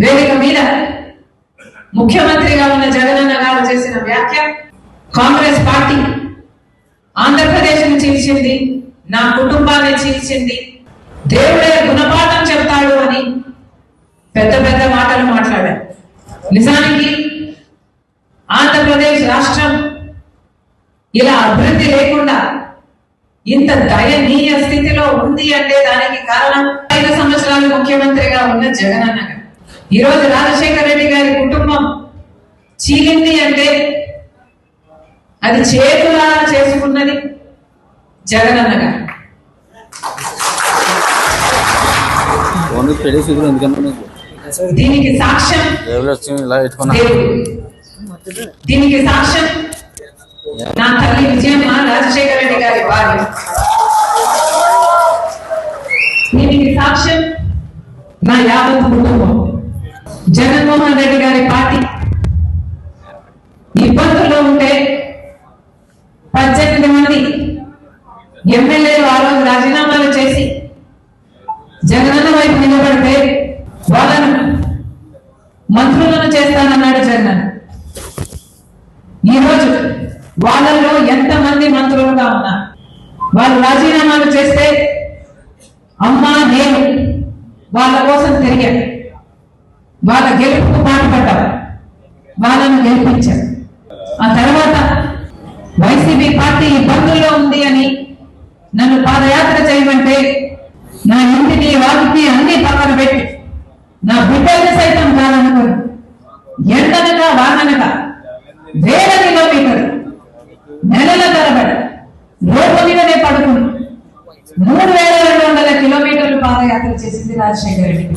వేదిక మీద ముఖ్యమంత్రిగా ఉన్న జగనన్న గారు చేసిన వ్యాఖ్య కాంగ్రెస్ పార్టీ ఆంధ్రప్రదేశ్ని చీల్చింది నా కుటుంబాన్ని చీల్చింది. దేవుడే గుణపాఠం చెప్తాడు అని పెద్ద పెద్ద మాటలు మాట్లాడారు. నిజానికి ఆంధ్రప్రదేశ్ రాష్ట్రం ఇలా అభివృద్ధి లేకుండా ఇంత దయనీయ స్థితిలో ఉంది అంటే దానికి కారణం ఐదు సంవత్సరాలు ముఖ్యమంత్రిగా ఉన్న జగనన్న గారు. ఈ రోజు రాజశేఖర రెడ్డి గారి కుటుంబం చీలింది అంటే అది చేతులా చేసుకున్నది జగనన్న గారు. దీనికి సాక్ష్యం దీనికి సాక్ష్యం నా తల్లి విజయమ్మ రాజశేఖర రెడ్డి గారి భార్య. దీనికి సాక్ష్యం నా యావత్ కుటుంబం. జగన్మోహన్ రెడ్డి గారి పార్టీ ఇబ్బందుల్లో ఉంటే పద్దెనిమిది మంది ఎమ్మెల్యేలు ఆ రోజు రాజీనామాలు చేసి జగనన్న వైపు నిలబడితే వాళ్ళను మంత్రులను చేస్తానన్నాడు జగన్ ఈరోజు వాళ్ళలో ఎంతమంది మంత్రులుగా ఉన్నారు? వాళ్ళు రాజీనామాలు చేస్తే అమ్మా నేను వాళ్ళ కోసం తిరిగాను. వాళ్ళ గెలుపుకు పాటుపడ్డాం వాళ్ళను గెలిపించాం ఆ తర్వాత వైసీపీ పార్టీ ఇబ్బందుల్లో ఉంది అని నన్ను పాదయాత్ర చేయమంటే నా ఇంటిని వాటిని అన్ని పక్కన పెట్టి నా బిడ్డల్ని సైతం కాదనుకోరు ఎండనగా వాననగా వేల కిలోమీటర్ నెలల తరబడి రోడ్డు మీదనే పడుకుని మూడు వేల రెండు వందల కిలోమీటర్లు పాదయాత్ర చేసింది రాజశేఖర రెడ్డి.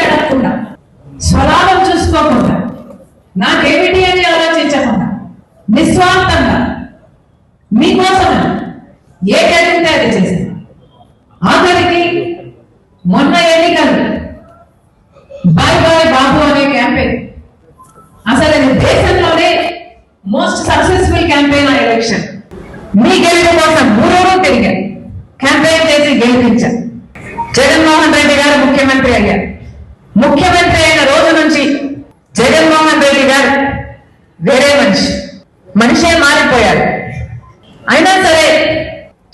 నాకేమిటి అని ఆలోచించకుండా నిస్వార్థంగా మీకోసం ఏ జరిగితే అది చేశాను. ఆఖరికి మొన్న ఎన్నికలు. బాయ్ బాయ్ బాబు అనే క్యాంపెయిన్. అసలు ఇది దేశంలోనే మోస్ట్ సక్సెస్ఫుల్ క్యాంపెయిన్ ఆ ఎలక్షన్ మీ గెలుపు కోసం ఊరూరు తిరిగారు క్యాంపెయిన్ చేసి గెలిపించారు జగన్మోహన్ రెడ్డి గారు ముఖ్యమంత్రి అయ్యారు. ముఖ్యమంత్రి అయిన రోజు నుంచి జగన్మోహన్ రెడ్డి గారు వేరే మనిషి మనిషే మారిపోయారు అయినా సరే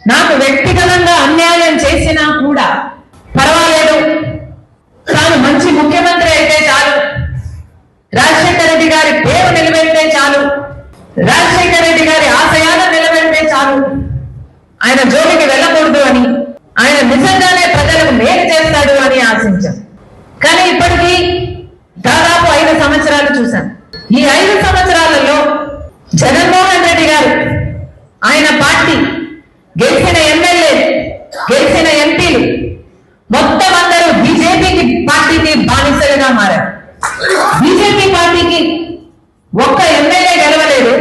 నాకు వ్యక్తిగతంగా అన్యాయం చేసినా కూడా పర్వాలేదు. తాను మంచి ముఖ్యమంత్రి అయితే చాలు. రాజశేఖర రెడ్డి గారి పేరు నిలబెడితే చాలు. రాజశేఖర రెడ్డి గారి ఆశయాలను నిలబెడితే చాలు. ఆయన జోలికి వెళ్ళకూడదు అని ఆయన నిజంగానే ప్రజలకు మేలు చేస్తాడు అని ఆశించాం. కానీ ఇప్పటికీ దాదాపు ఐదు సంవత్సరాలు చూశాం. ఈ ఐదు సంవత్సరాలలో జగన్మోహన్ రెడ్డి గారు ఆయన పార్టీ గెలిచిన ఎమ్మెల్యే గెలిచిన ఎంపీలు మొత్తం అందరూ బీజేపీకి పార్టీకి బానిసలుగా మారారు బీజేపీ పార్టీకి ఒక్క ఎమ్మెల్యే గెలవలేదు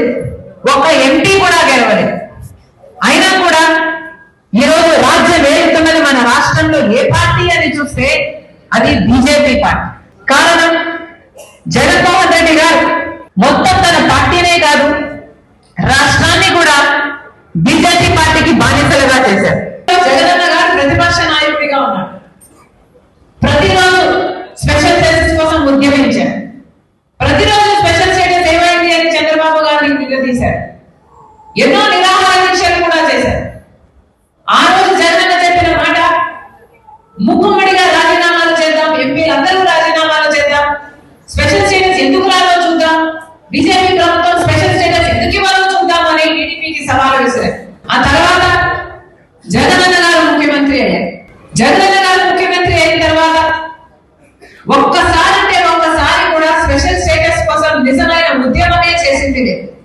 ఒక్క ఎంపీ కూడా గెలవలేదు. అయినా కూడా ఈరోజు రాజ్యం ఏలుతున్నది మన రాష్ట్రంలో ఏ పార్టీ అని చూస్తే అది బీజేపీ పార్టీ. కారణం జగన్మోహన్ రెడ్డి గారు. మొత్తం తన పార్టీనే కాదు రాష్ట్రాన్ని కూడా బీజేపీ పార్టీకి బానిసలుగా చేశారు జగనన్న గారు ప్రతిపక్ష నాయకుడిగా ఉన్నాడు ప్రతిరోజు స్పెషల్ స్టేటస్ కోసం ఉద్యమించారు ప్రతిరోజు స్పెషల్ స్టేటస్ ఏమైంది అని చంద్రబాబు గారిని నిలదీశారు ఎన్నో నిరాహార దీక్షలు కూడా చేశారు. ఆ రోజు జగన్ చెప్పిన మాట ముక్కుమ్మడిగా రాజీనామాలు చేద్దాం ఎంపీలు అందరూ రాజీనామాలు చేద్దాం. స్పెషల్ స్టేటస్ ఎందుకు రాదో చూద్దాం. బీజేపీ ప్రభుత్వం స్పెషల్ స్టేటస్ ఎందుకు ఇవ్వాలో చూద్దాం అని టీడీపీకి సవాలు విసిరారు ఆ తర్వాత జగన్ గారు ముఖ్యమంత్రి అయ్యారు. జగన్ visited